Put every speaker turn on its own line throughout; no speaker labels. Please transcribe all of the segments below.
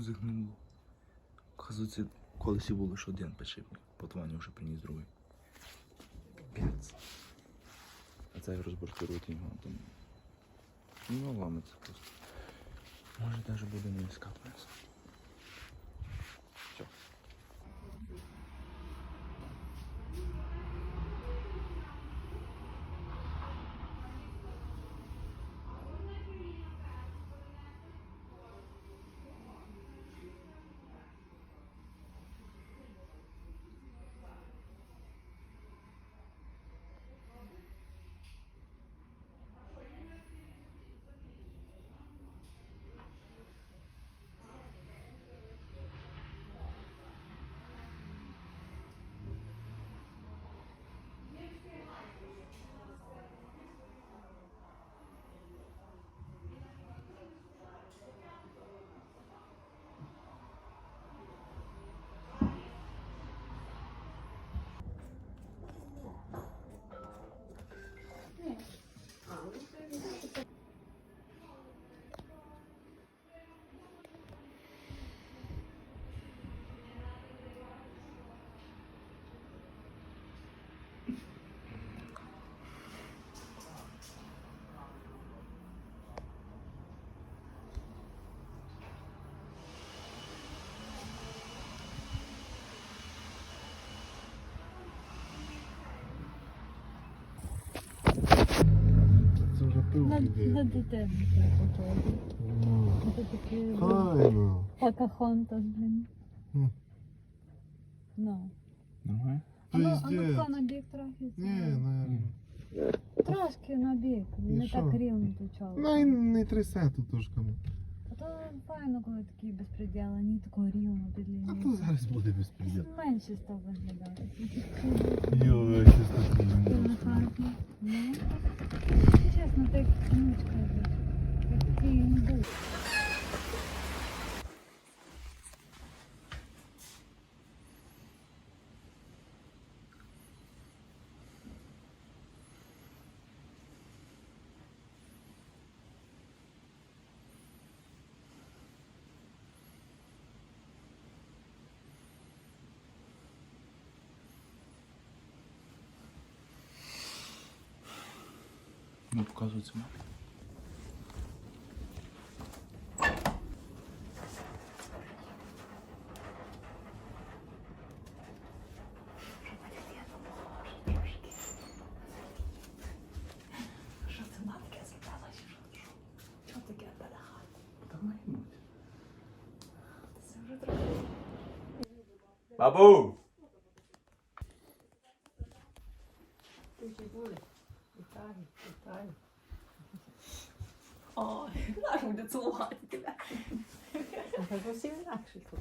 Руку загнуло. Оказується, колись було лише один підшипник. Потім вже приніс другий. Піпець. А це розбортирують його там. Ну, ламиться просто. Може навіть буде не скапнеться. Все.
Це вже пив
На, на дитину готові.
Ну, Файно.
Покахонтас, блін. Ну.
Нормально?
А ну, а ну бік трохи.
Ні, не.
Трошки на бік, не
що?
так рівно до чого.
Ну і не трясе тут трошками.
А то файно, коли такі безпреділи, ні такого рівно під
А то зараз буде безпреділ.
Менше став виглядати. Ну,
показується. Мапі.
Що Вітаю, вітаю. Ой, наш буде цілувати тебе. Це зовсім інакше тут.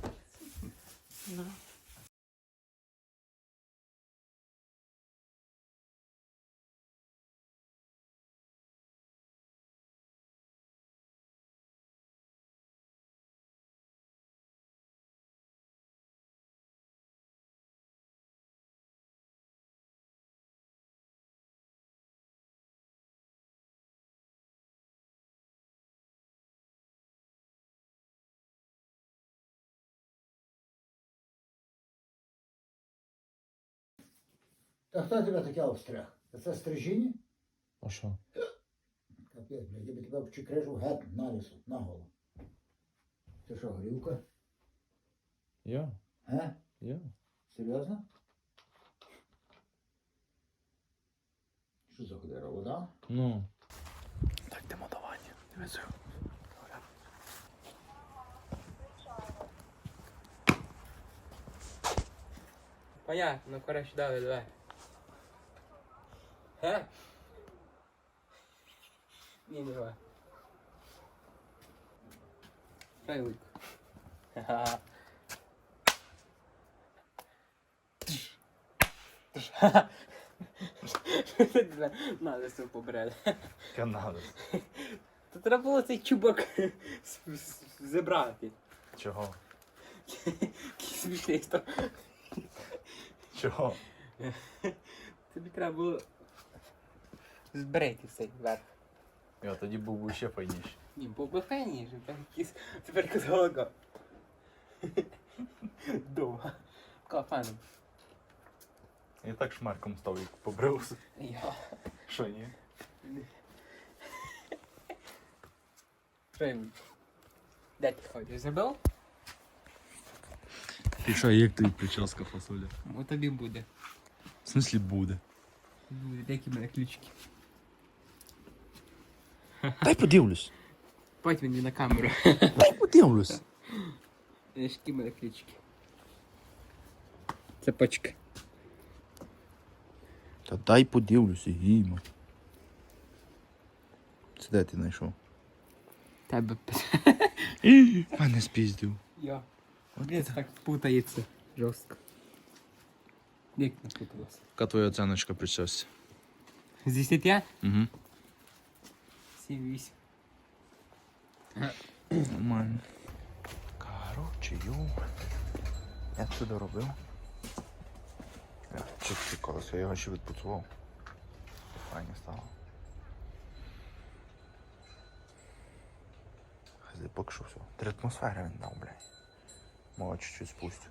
Та хто тебе таке обстриг? Та Це стрижіння?
А що?
Капець, блядь, я би тебе вчекрижу геть на лісу, на голову. Це що, горілка?
Я?
Ге?
Я?
Серйозно? Що за ходира, вода?
Ну. Так, йдемо до Вані. Дивися.
Понятно, ну короче, давай, давай. Га? Не, не давай. Дай лык. Ха-ха. Надо все побрати.
Канадос.
То треба було цей чубок з- з- забрати.
Чого?
Який смішний то.
Чого?
Тобі треба було зберегти цей верх.
Я тоді був би ще файніший.
Ні, був би файніше, тепер якийсь тепер якась голова. Довго. Кафаном.
Я так шмарком став, як побрився.
Я.
Що ні?
Що їм? Де ти ходиш? Забив?
І що, як тобі прическа фасоля?
Ну тобі буде.
В смислі буде.
Буде, які в мене ключики.
Дай подивлюсь.
Потім мені на камеру.
Дай подивлюсь.
Які в мене ключики. Цепочка.
Та дай подивлюсь, гімо. Це де ти знайшов?
Тебе.
Мене спіздив.
Я. Блін, це так путається. Жорстко. Як не путалося?
Яка твоя оціночка причастя?
З 10?
Угу.
7-8.
Нормально. Короче, йо. Я це доробив. Я чик колесо, я його ще відпуцував. Файне стало. Хай поки що все. Три атмосфери він дав, блядь. Мова чуть-чуть спустю.